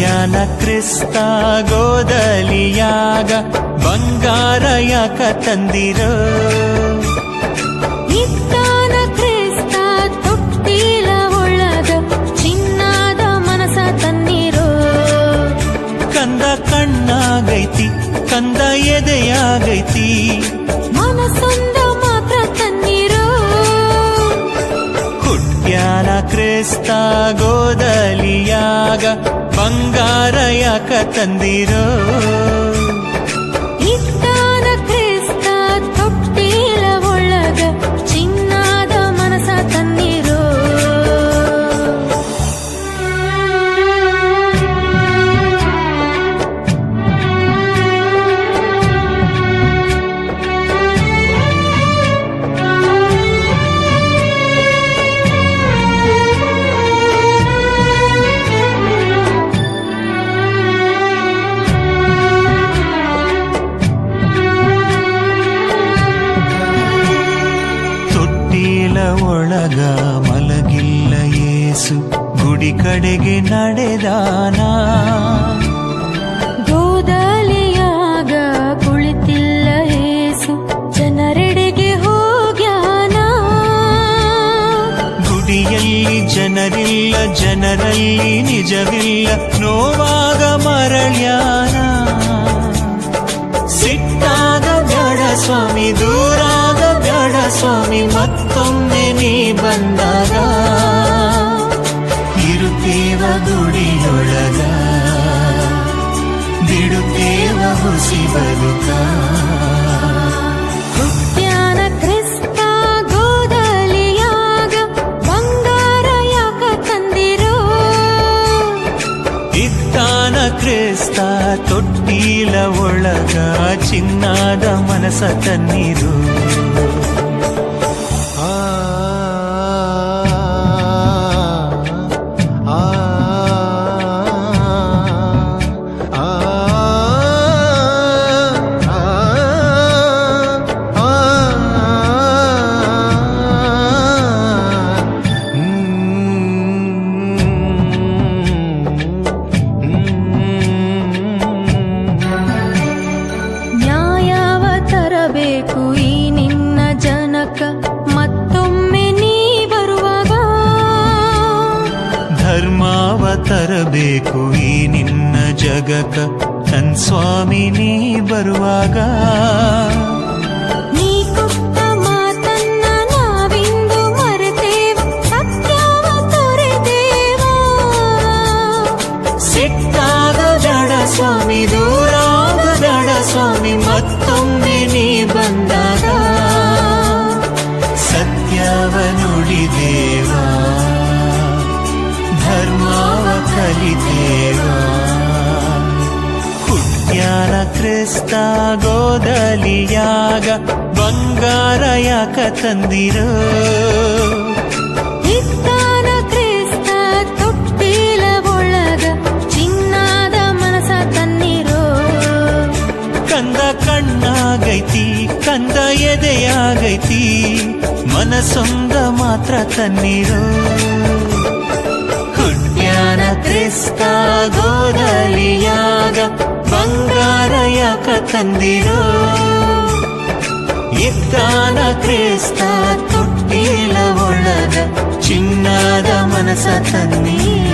ಕ್ರಿಸ್ತ ಗೋದಲಿಯಾಗ ಬಂಗಾರ ಯಾಕ ತಂದಿರೋ ಇತ್ತಾನ ಕ್ರಿಸ್ತ ತೊಟ್ಟಿಲ ಒಳಗ ಚಿನ್ನದ ಮನಸ ತಂದಿರೋ ಕಂದ ಕಣ್ಣಾಗೈತಿ ಕಂದ ಎದೆಯಾಗೈತಿ. ಮನಸೊಂದ ಗೋದಲಿಯಾಗ ಬಂಗಾರಯಕ ತಂದಿರೋ ತೊಟ್ಟಿಲ ಒಳಗ ಮಲಗಿಲ್ಲ ಏಸು ಗುಡಿ ಕಡೆಗೆ ನಡೆದಾನ? ಗೋದಲಿಯಾಗ ಕುಳಿತಿಲ್ಲ ಏಸು ಜನರೆಡೆಗೆ ಹೋಗ್ಯಾನ? ಗುಡಿಯಲ್ಲಿ ಜನರಿಲ್ಲ ಜನರಲ್ಲಿ ನಿಜವಿಲ್ಲ ನೋವಾಗ ಮರಳ್ಯಾನ? ಬಂದಾಗ ಇರುತ್ತೇವ ಗುಡಿಯೊಳಗ ಬಿಡುತ್ತೇವ ಹುಸಿ ಬದುಕ. ಕ್ರಿಸ್ತ ತೊಟ್ಟಿಲ ಒಳಗ ಚಿನ್ನದ ಮನಸ ತನ್ನಿರು. ತರಬೇಕು ಈ ನಿನ್ನ ಜಗಕ ನನ್ ಸ್ವಾಮಿ ನೀ ಬರುವಾಗ ಧರ್ಮವ ಕುಟ್ಯಾನ ಕ್ರಿಸ್ತ ಗೋದಲಿಯಾಗ ಬಂಗಾರ ಯಾಕ ತಂದಿರೋ? ಕಣ್ಣಾಗೈತಿ ಕಂದ ಎದೆಯಾಗೈತಿ ಮನಸೊಂದ ಮಾತ್ರ ತನ್ನಿರೋ ಗೋದಲಿಯಾಗ ಬಂಗಾರ ಯಾಕ ತಂದಿರೋ ಇದ್ದಾನ ಕ್ರಿಸ್ತ ತೊಟ್ಟಿಲ ಒಳಗ ಚಿನ್ನದ ಮನಸ ತನ್ನಿ.